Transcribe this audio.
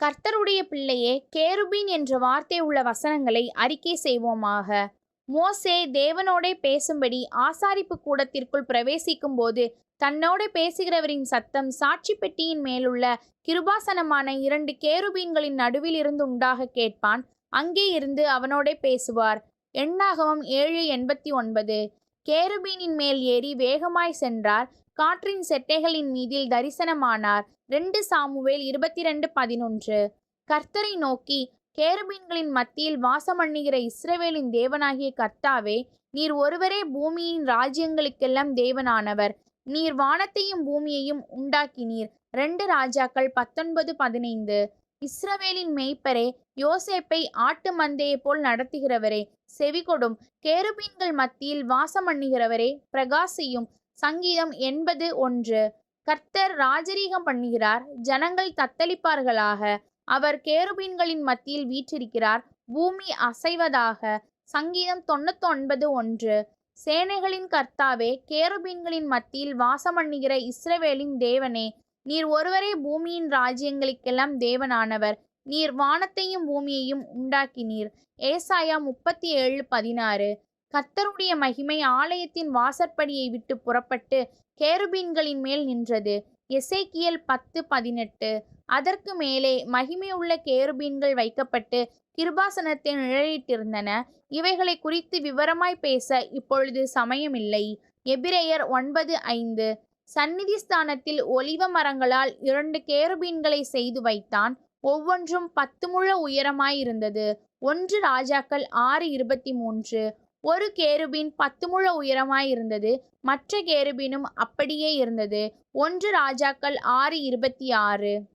கர்த்தருடைய பிள்ளையே கேருபீன் என்ற வார்த்தை உள்ள வசனங்களை அறிக்கை செய்வோமாக. மோசே தேவனோடே பேசும்படி ஆசாரிப்பு கூடத்திற்குள் பிரவேசிக்கும் போது தன்னோடு பேசுகிறவரின் சத்தம் சாட்சி பெட்டியின் மேலுள்ள கிருபாசனமான இரண்டு கேருபீன்களின் நடுவில் இருந்து உண்டாக கேட்பான். அங்கே இருந்து அவனோடே பேசுவார். எண்ணாகமம் ஏழு எண்பத்தி ஒன்பது. கேருபீனின் மேல் ஏறி வேகமாய் சென்றார். காற்றின் செட்டைகளின் மீதில் தரிசனமானார். ரெண்டு சாமுவேல் இருபத்தி ரெண்டு பதினொன்று. கர்த்தரை நோக்கி கேருபீன்களின் மத்தியில் வாசமண்ணுகிற இஸ்ரவேலின் தேவனாகிய கர்த்தாவே நீர் ஒருவரே பூமியின் ராஜ்யங்களுக்கெல்லாம் தேவனானவர். நீர் வானத்தையும் பூமியையும் உண்டாக்கினீர். ரெண்டு ராஜாக்கள் பத்தொன்பது பதினைந்து. இஸ்ரவேலின் மெய்ப்பரே யோசேப்பை ஆட்டு மந்தையை போல் நடத்துகிறவரே செவிகொடும் கேருபீன்கள் மத்தியில் வாசம் பண்ணுகிறவரே பிரகாசியும் சங்கீதம் எண்பது ஒன்று. கர்த்தர் ராஜரீகம் பண்ணுகிறார் ஜனங்கள் தத்தளிப்பார்களாக. அவர் கேருபீன்களின் மத்தியில் வீற்றிருக்கிறார் பூமி அசைவதாக. சங்கீதம் தொண்ணூத்தி ஒன்பது ஒன்று. சேனைகளின் கர்த்தாவே கேருபீன்களின் மத்தியில் வாசம் பண்ணுகிற இஸ்ரவேலின் தேவனே நீர் ஒருவரே பூமியின் ராஜ்யங்களுக்கெல்லாம் தேவனானவர். நீர் வானத்தையும் பூமியையும் உண்டாக்கினீர் ஏசாயா முப்பத்தி ஏழு பதினாறு. கத்தருடைய மகிமை ஆலயத்தின் வாசற்படியை விட்டு புறப்பட்டு கேருபீன்களின் மேல் நின்றது. எசேக்கியல் பத்து பதினெட்டு. அதற்கு மேலே மகிமையுள்ள கேருபீன்கள் வைக்கப்பட்டு கிருபாசனத்தை நிழலிட்டிருந்தன. இவைகளை குறித்து விவரமாய் பேச இப்பொழுது சமயமில்லை. எபிரேயர் ஒன்பது ஐந்து. சந்நிதி ஸ்தானத்தில் ஒலிவ மரங்களால் இரண்டு கேருபீன்களை செய்து வைத்தான். ஒவ்வொன்றும் பத்து முழ உயரமாயிருந்தது. ஒன்று ராஜாக்கள் ஆறு இருபத்தி மூன்று. ஒரு கேருபீன் பத்து முழ உயரமாயிருந்தது. மற்ற கேருபீனும் அப்படியே இருந்தது. ஒன்று ராஜாக்கள் ஆறு இருபத்தி ஆறு.